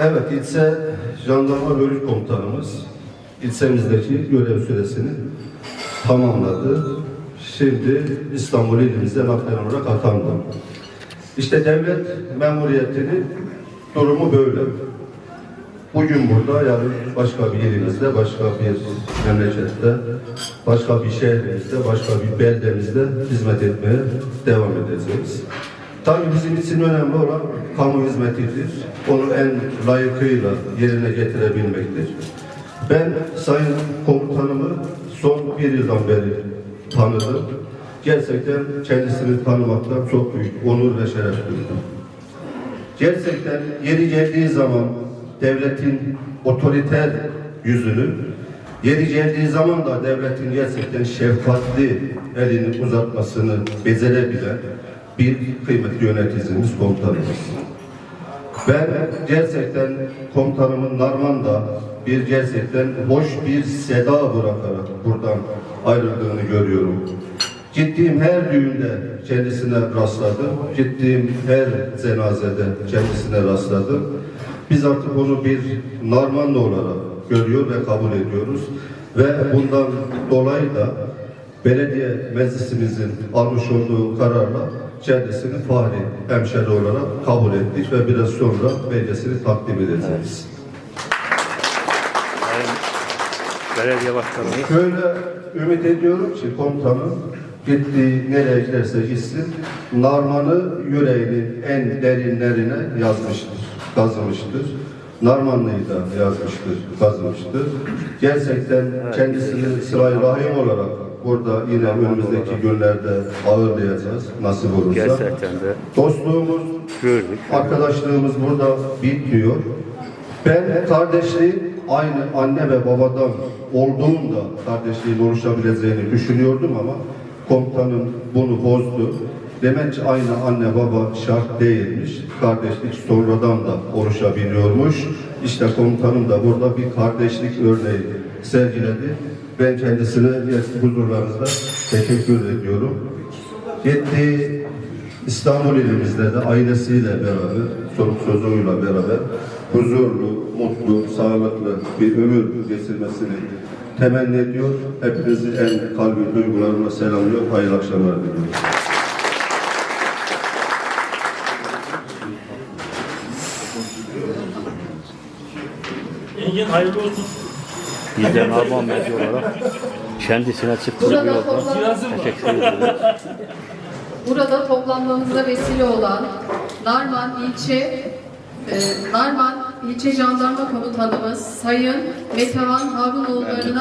Evet, ilçe jandarma bölük komutanımız ilçemizdeki görev süresini tamamladı. Şimdi İstanbul ilimizde naklen olarak atandı. İşte devlet memuriyetinin durumu böyle. Bugün burada, yarın başka bir ilimizde, başka bir memlekette, başka bir şehrimizde, başka bir beldemizde hizmet etmeye devam edeceğiz. Tabii bizim için önemli olan kamu hizmetidir. Onu en layıkıyla yerine getirebilmektir. Ben Sayın Komutanımı son bir yıldan beri tanıdım. Gerçekten kendisini tanımaktan çok büyük onur ve şeref duydum. Gerçekten yeri geldiği zaman devletin otoriter yüzünü, yeri geldiği zaman da devletin gerçekten şefkatli elini uzatmasını becerebilen bir kıymetli yöneticimiz komutanımız. Ben gerçekten komutanımın Narman'da bir gerçekten hoş bir seda bırakarak buradan ayrıldığını görüyorum. Gittiğim her düğünde kendisine rastladım. Gittiğim her cenazede kendisine rastladım. Biz artık onu bir Narmanlı olarak görüyor ve kabul ediyoruz. Ve bundan dolayı da belediye meclisimizin almış olduğu kararla kendisini fahri hemşeri olarak kabul ettik ve biraz sonra belgesini takdim edeceğiz. Belediye Şöyle ümit ediyorum ki komutanım gittiği nereye giderse gitsin Narman'ı yüreğinin en derinlerine yazmıştır, kazımıştır. Narmanlı'yı da yazmıştır, kazımıştır. Gerçekten kendisini sıra rahim olarak burada yine önümüzdeki günlerde ağırlayacağız nasip olursa. gerçekten de Dostluğumuz, gördük. arkadaşlığımız burada bitmiyor. Ben kardeşliğin aynı anne ve babadan olduğunda kardeşliğin oluşabileceğini düşünüyordum ama komutanım bunu bozdu. Demek aynı anne baba şart değilmiş. Kardeşlik sonradan da oluşabiliyormuş. İşte komutanım da burada bir kardeşlik örneği sergiledi. Ben kendisine huzurlarınızda teşekkür ediyorum. Gittiği İstanbul ilimizde de ailesiyle beraber, çoluk çocuğuyla beraber huzurlu, mutlu, sağlıklı bir ömür geçirmesini temenni ediyor. Hepinizi en kalbi duygularımla selamlıyor. Hayırlı akşamlar diliyorum. Engin hayırlı olsun. Biz de Narman Medya olarak kendisine çıktığı bir Burada yolda teşekkür ediyoruz. Burada toplanmamıza vesile olan Narman ilçe e, Narman ilçe jandarma komutanımız Sayın Metehan Harunoğulları'na